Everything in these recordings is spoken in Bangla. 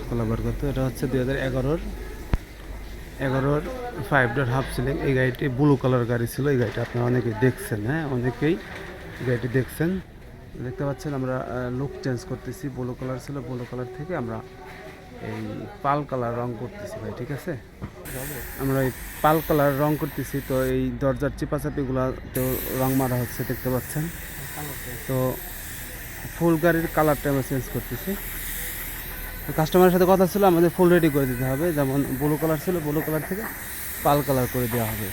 রহমতুল্লাহ বরকত এটা হচ্ছে দুই হাজার এগারোর এগারোর ফাইভ ডট হাফ সিলিং এই গাড়িটি ব্লু কালার গাড়ি ছিল, এই গাড়িটা আপনারা অনেকেই দেখছেন হ্যাঁ? অনেকেই গাড়িটি দেখছেন। দেখতে পাচ্ছেন আমরা লুক চেঞ্জ করতেছি ব্লু কালার ছিল ব্লু কালার থেকে আমরা এই পাল কালার রং করতেছি ভাই, ঠিক আছে? আমরা এই পাল কালার রং করতেছি, তো এই দরজার চিপাচাপিগুলো তো রং মারা হচ্ছে, দেখতে পাচ্ছেন? তো ফুল গাড়ির কালারটা আমরা চেঞ্জ করতেছি। কাস্টমারের সাথে কথা ছিল, আমাদের ফুল রেডি করে দিতে হবে। যেমন ব্লু কালার ছিল ব্লু কালার থেকে পাল কালার করে দেওয়া হবে।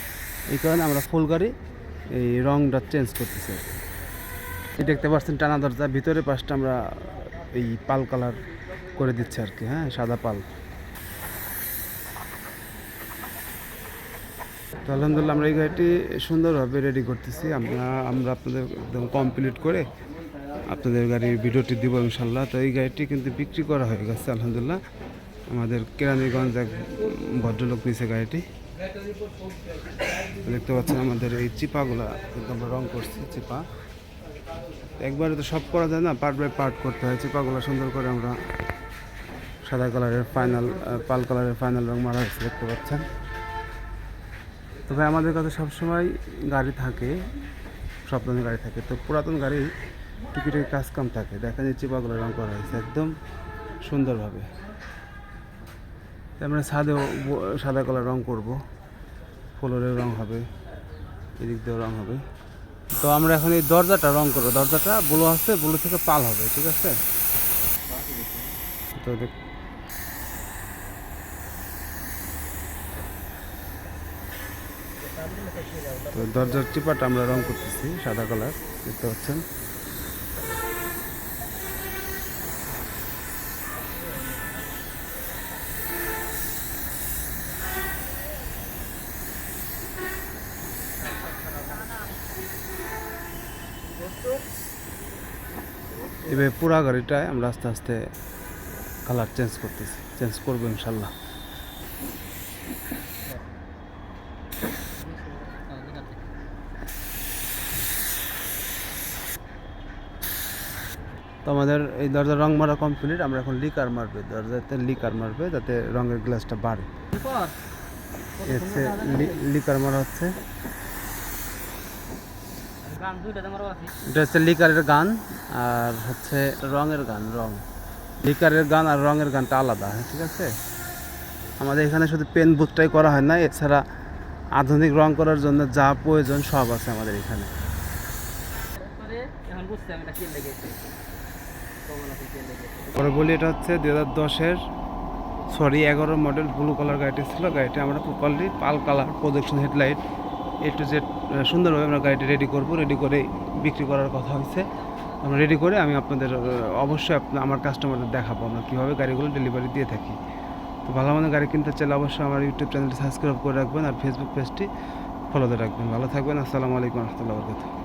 এই কারণে আমরা ফুল গাড়ি এই রংটা চেঞ্জ করতেছি। এই দেখতে পাচ্ছেন টানা দরজা, ভিতরে পাশটা আমরা এই পাল কালার করে দিচ্ছি আর কি হ্যাঁ সাদা পাল তো আলহামদুলিল্লাহ আমরা এই গাড়িটি সুন্দরভাবে রেডি করতেছি। আমরা আমরা আপনাদের একদম কমপ্লিট করে আপনাদের গাড়ির ভিডিওটি দিব ইনশাল্লাহ। তো এই গাড়িটি কিন্তু বিক্রি করা হয়ে গেছে, আলহামদুলিল্লাহ। আমাদের কেরানীগঞ্জ এক ভদ্রলোক নিচে গাড়িটি। দেখতে পাচ্ছেন আমাদের এই চিপাগুলা আমরা রং করছি, চিপা। একবারে তো সব করা যায় না পার্ট বাই পার্ট করতে হয়। চিপাগুলো সুন্দর করে আমরা সাদা কালারের ফাইনাল পাল কালারের ফাইনাল রং মারা হয়েছে, দেখতে পাচ্ছেন। তবে আমাদের কাছে সবসময় গাড়ি থাকে সব ধরনের গাড়ি থাকে। তো পুরাতন গাড়ি টুকিটাকি কাজ কম থাকে। দেখা যায় চিপাগুলো রং করা হয়েছে, একদম সুন্দরভাবে। আমরা ছাদেও সাদা কালার রং করব। ফ্লোরের রং হবে, এদিক দিয়েও রং হবে। তো আমরা এখন এই দরজাটা রং করব। দরজাটা ব্লু আছে ব্লু থেকে পাল হবে, ঠিক আছে? তো দেখ- তো দরজার চিপাটা আমরা রং করতেছি, সাদা কালার, দেখতে পাচ্ছেন? এবার পুরা গাড়িটায় আমরা আস্তে আস্তে কালার চেঞ্জ করতেছি। চেঞ্জ করব ইনশাল্লাহ। তো আমাদের এই দরজার রং মারা কমপ্লিট আমরা এখন লিকার মারবে। দরজাতে লিকার মারবে যাতে রঙের গ্লাসটা বাড়ে। লিকার মারা হচ্ছে। এটা হচ্ছে লিকারের গান আর হচ্ছে রঙের গান রং। লিকারের গান আর রঙের গানটা আলাদা হ্যাঁ, ঠিক আছে? আমাদের এখানে শুধু পেন বুথটাই করা হয় না এছাড়া আধুনিক রং করার জন্য যা প্রয়োজন সব আছে আমাদের এখানে। পরে বলি এটা হচ্ছে দু হাজার দশের সরি এগারো মডেল ব্লু কালার গাড়িটি ছিল। গাড়িটি আমরা properly pearl colour projection headlight A to Z সুন্দরভাবে আমরা গাড়িটি রেডি করব রেডি করে বিক্রি করার কথা হয়েছে। আমরা রেডি করে আমি আপনাদের অবশ্যই আমার কাস্টমারদের দেখাবো আমরা কীভাবে গাড়িগুলো ডেলিভারি দিয়ে থাকি। তো ভালো মানে গাড়ি কিনতে চাইলে অবশ্যই আমার ইউটিউব চ্যানেলটি সাবস্ক্রাইব করে রাখবেন আর ফেসবুক পেজটি ফলোতে রাখবেন। ভালো থাকবেন, আসসালামু আলাইকুম রহমতুল্লাহ বরকাত